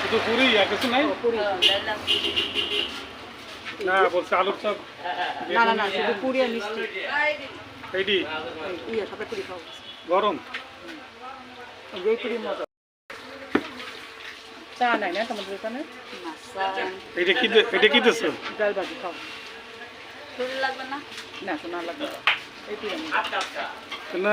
শুধু পুরি আর কিছু নাই? না বলছে আলুর চপ। না না না শুধু পুরি আর মিষ্টি। এইটি ইয়ে সাথে পুরি খাও গরম? যেই পুরি মজা। চা নাই না তোমাদের এখানে এটা কি এটা কি দিচ্ছ ডাল বাজি খাও। শরীর লাগবে না? না শোনা লাগবে না। এই পুরি আমি। না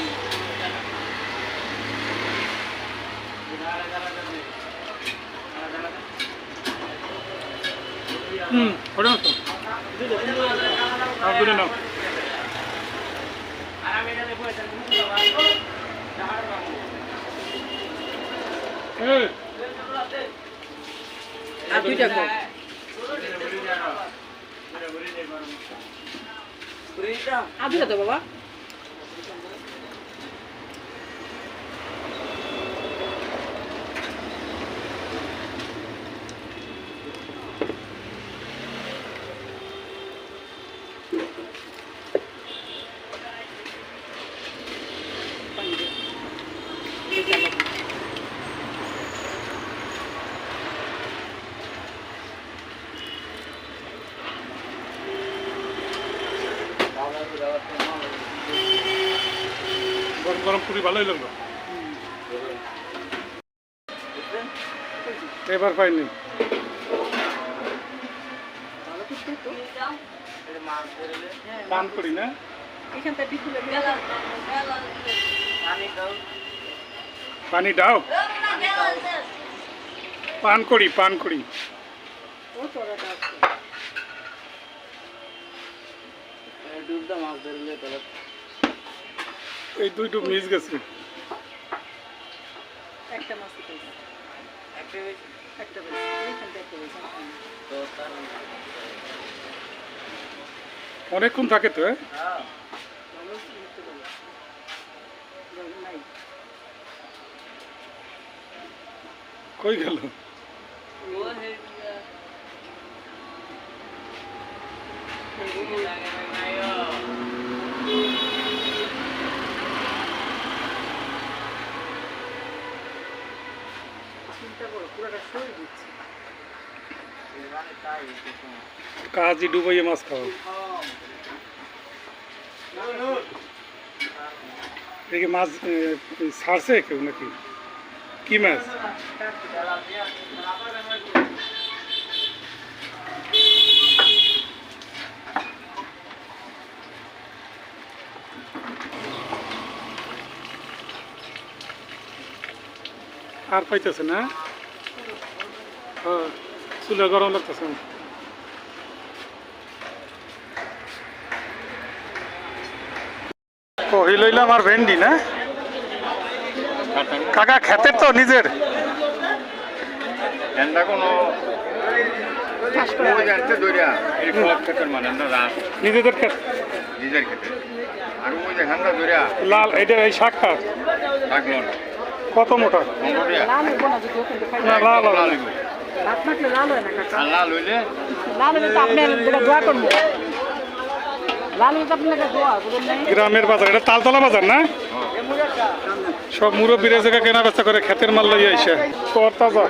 হুম ওটা তো। আর দুটো নাও দুইটা তো বাবা। গরম গরম পুরি ভালোই লাগল। এবার পাইনি। পান করি না? পানি দাও। পান করি পান করি। ও আছে এই দুইটু মিস গেছে। একটা মাছ একটা পেয়েছি এইখান থেকে একটা অনেকক্ষণ থাকে তো হ্যাঁ? কই গেল করো পুরোটা শরীর দিচ্ছে কাজই ডুবাইয়ে মাছ খাওয়া। দেখি মাছ ছাড়ছে কেউ নাকি? কি মাছ? আর পাইতেছে না? হ্যাঁ। চুলে গরম লাগতেছে। কহি লইলাম আর ভেন্ডি না? কাকা খেতের তো নিজের। মানে নিজেদের ক্ষেত। নিজের ক্ষেতে। আর ওই যে হান্ডা দইরা। লাল এটা এই শাক খাত থাকল না কত মোটা না লাল লাল লাল হয় না কাকা? লাল হইলে? লাল হলে তো আপনি দোয়া করব। লাল হলে তো আপনার কাছে দোয়া বুঝলেন নাই। গ্রামের বাজার এটা তালতলা বাজার না? সব মুরব্বীরা জায়গা কেনা বেচা করে ক্ষেতের মাল লইয়া আইসা। কর তাজা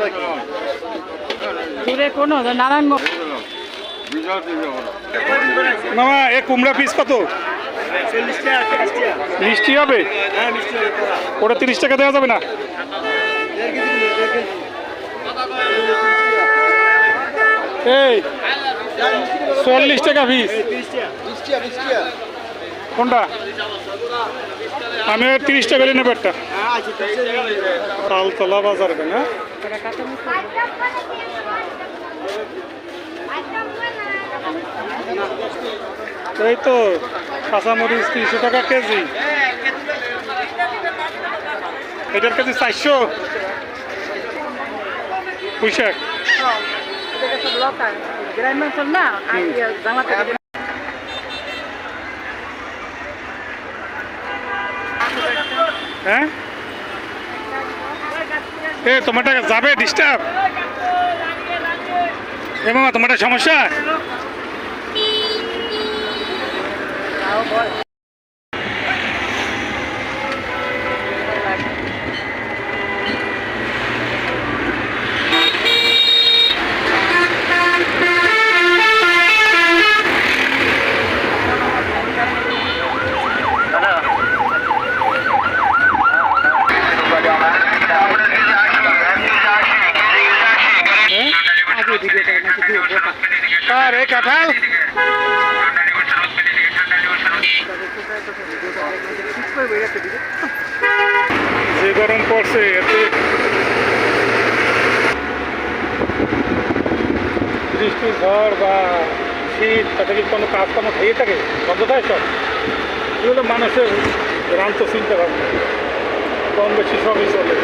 মামা এ কুমড়া পিস কত? মিষ্টি হবে? ওটা তিরিশ টাকা দেওয়া যাবে না? এই, চল্লিশ টাকা পিস কোনটা? আমি তিরিশ টাকা করে নেব একটা। তালতলা বাজার না? এই তো, কাঁচামরিচ তিনশো টাকা কেজি। এটার কেজি চারশো। পুঁইশাক। জায়গা সব লতা গ্রামাঞ্চল না আর ইয়ে জামা থেকে হ্যাঁ? এ তোমারটা যাবে ডিস্টার্ব এ মামা তোমারটা সমস্যা আগে ভিডিওটা নাকি দিও বোকা কার কাঁঠাল। যে গরম পড়ছে, এতে বৃষ্টি, ঝড় বা শীত, তাতে কি কোনো কাজকর্ম খেয়ে থাকে? বন্ধটাই সব। এগুলো মানুষের ভ্রান্ত চিন্তা ভাবনা কম বেশি সবই চলে।